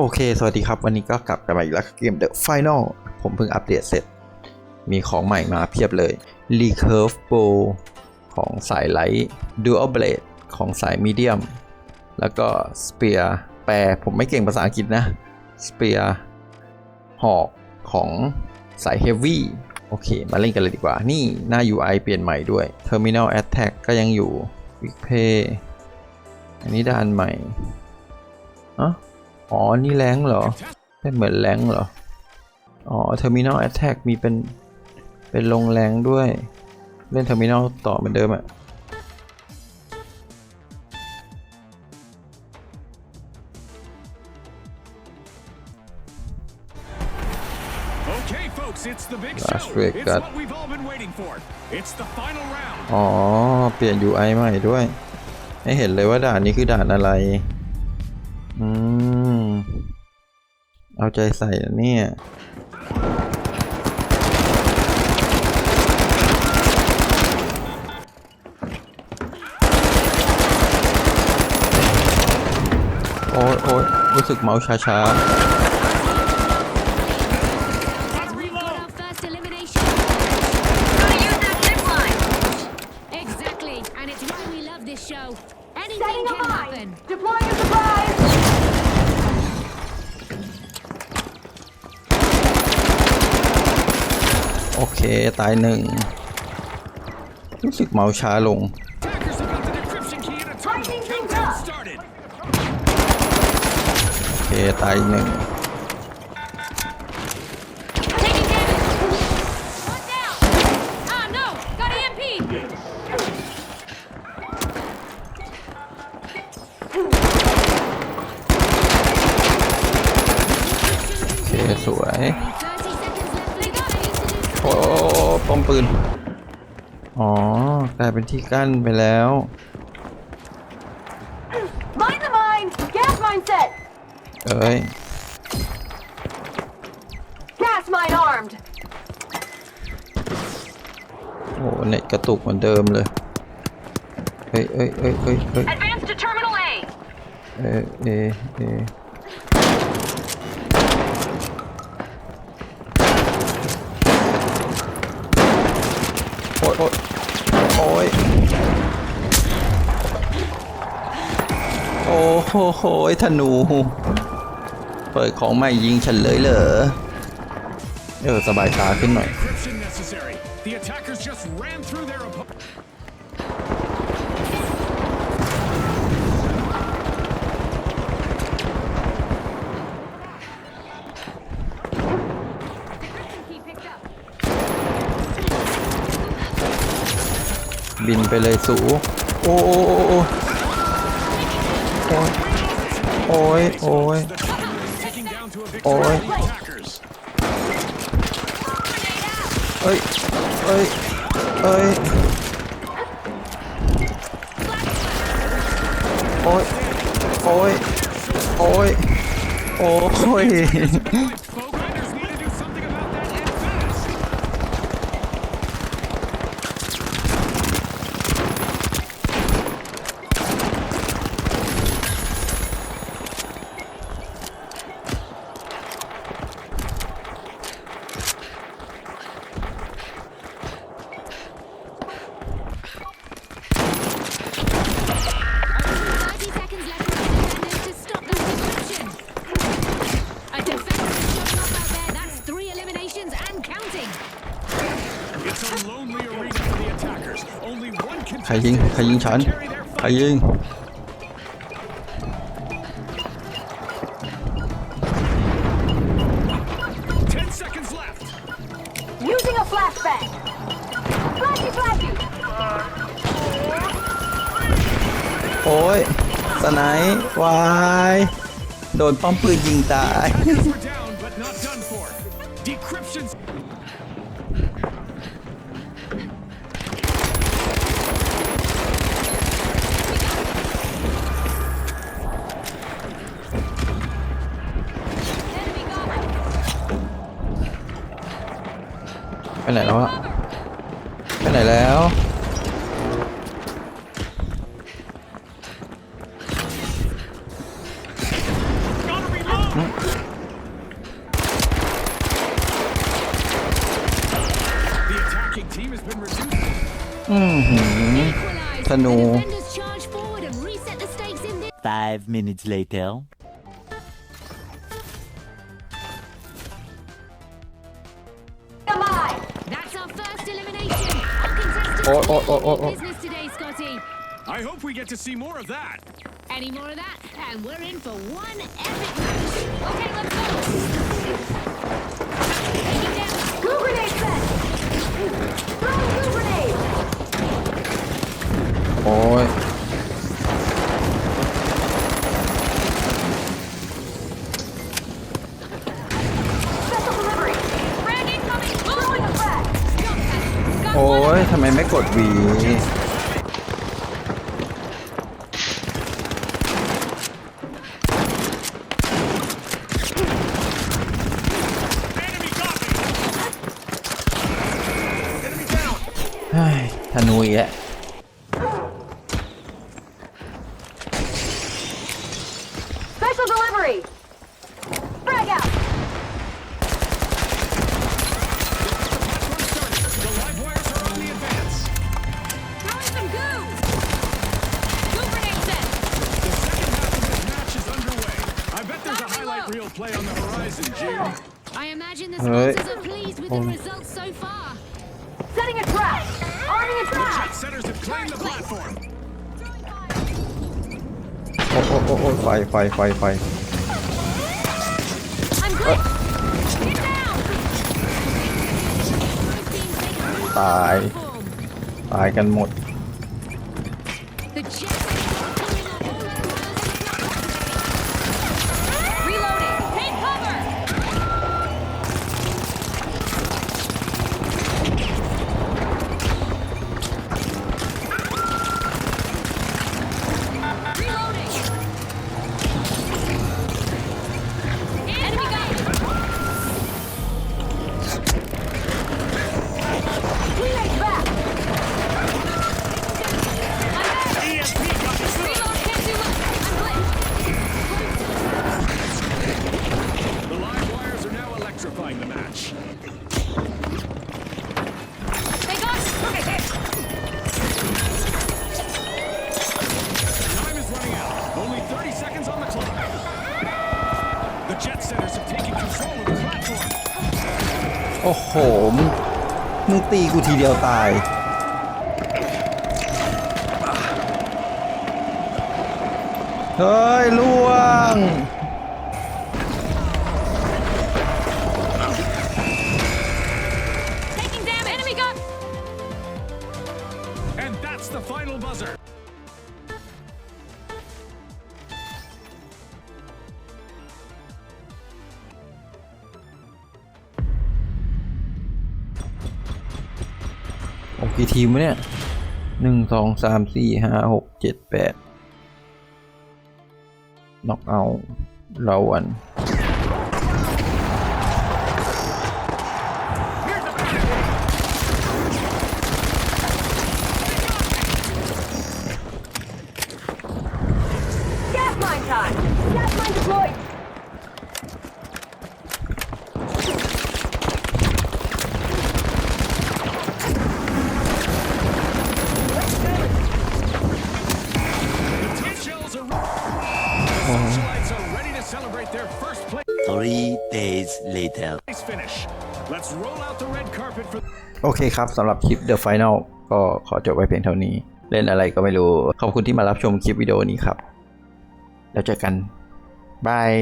โอเค สวัสดีครับ วันนี้ก็กลับกันมาอีกแล้วเกม The Final ผมเพิ่งอัปเดตเสร็จ มีของใหม่มาเพียบเลย Recurve Bow ของสายไลท์ Dual Blade ของสายมีเดียมแล้วก็ Spear แปลผมไม่เก่งภาษาอังกฤษนะ Spear หอกของสาย Heavy โอเค มาเล่นกันเลยดีกว่า นี่หน้า UI เปลี่ยนใหม่ด้วย Terminal Attack ก็ยังอยู่ Quick Pay อันนี้ด้านใหม่อ๋อ อ๋อ นี่แรงเหรอเป็นเหมือนแรงเหรอ อ๋อ Terminal Attack มีเป็น เป็นลงแรงด้วย เล่น Terminal ต่อเหมือนเดิมอะ Okay, folks, it's the big Las show. Vegas. It's what we've all been waiting for. It's the final round. อ๋อ เปลี่ยน UI ใหม่ด้วย ให้เห็นเลยว่าด่านนี้คือด่านอะไร อืม เอาใจใส่นะเนี่ยโอ้ยโอ้ยรู้สึกเมาส์ช้า As we've got our first elimination. Gotta use that zip line. Exactly, and it's why we love this show. Anything Setting a can mine. happen. Deploying a surprise. โอเค ตายหนึ่งรู้สึกเมาช้าลง โอเค ตายหนึ่งสวย โอ้ป้อมปืน อ๋อ กลายเป็นที่กั้นไปแล้ว Mine the mine. Gas mine set. เอ้ย Gas mine armed. โอ้เน็ตกระตุกเหมือนเดิมเลย เอ้ยเอ้ยเอ้ยเอ้ยเอ้ย Advance to terminal A. เอ้ยเอ้ยเอ้ย อ้ยโอ้ยโอ้ยโอ้โหโหยธนู เปิดของใหม่ยิงฉันเลยเหรอเออสบายตาขึ้นหน่อย บินไปเลยสูโอ้โอ้โอ้โอ้ยโอ้ยโอ้ย The team is taking down to a victory Oi. for the attackers. เอ้ยเอ้ยเอ้ยโอ้ยโอ้ยโอ้ยโอ้ย ใครยิง contestant ใครยิงฉัน carry their ใคร fight. ยิง Ten seconds left. Using a flashbang. Flashy, flashy. โอ้ยสไนป์วาย โดนป้อมปืนยิงตาย ไหนแล้วอะไปไหนแล้วอืมหืมธนู Five minutes later. Oh, oh, oh, oh, oh. business today, Scotty. I hope we get to see more of that. Any more of that, and we're in for one epic โอ้ยทำไมไม่กดวี เฮ้ยธนูอีกแล้ว ฟไฟ I'm good! Get down. Both teams make a move Bye. form. ตายกันหมด The now electrifying the match. They got Time is running out. Only 30 seconds on the clock. The jet setters have taken control of the platform. โอ้โหมึงมึงตีกูทีเดียวตาย เฮ้ยล่วง And that's the final buzzer. โอ้กี่ทีมวะเนี่ยหนึ่งสองสามสี่ห้าหกเจ็ดแปดน็อกเอาเราวัน Gas mine time! Gas mine deployed! The T shells are ready. The Socialites are ready to celebrate their first place Three days later. finish. Let's roll out the red carpet for โอเคครับสำหรับคลิป The Final ก็ขอจบไว้เพียงเท่านี้ เล่นอะไรก็ไม่รู้ ขอบคุณที่มารับชมคลิปวิดีโอนี้ครับ แล้วเจอกัน บาย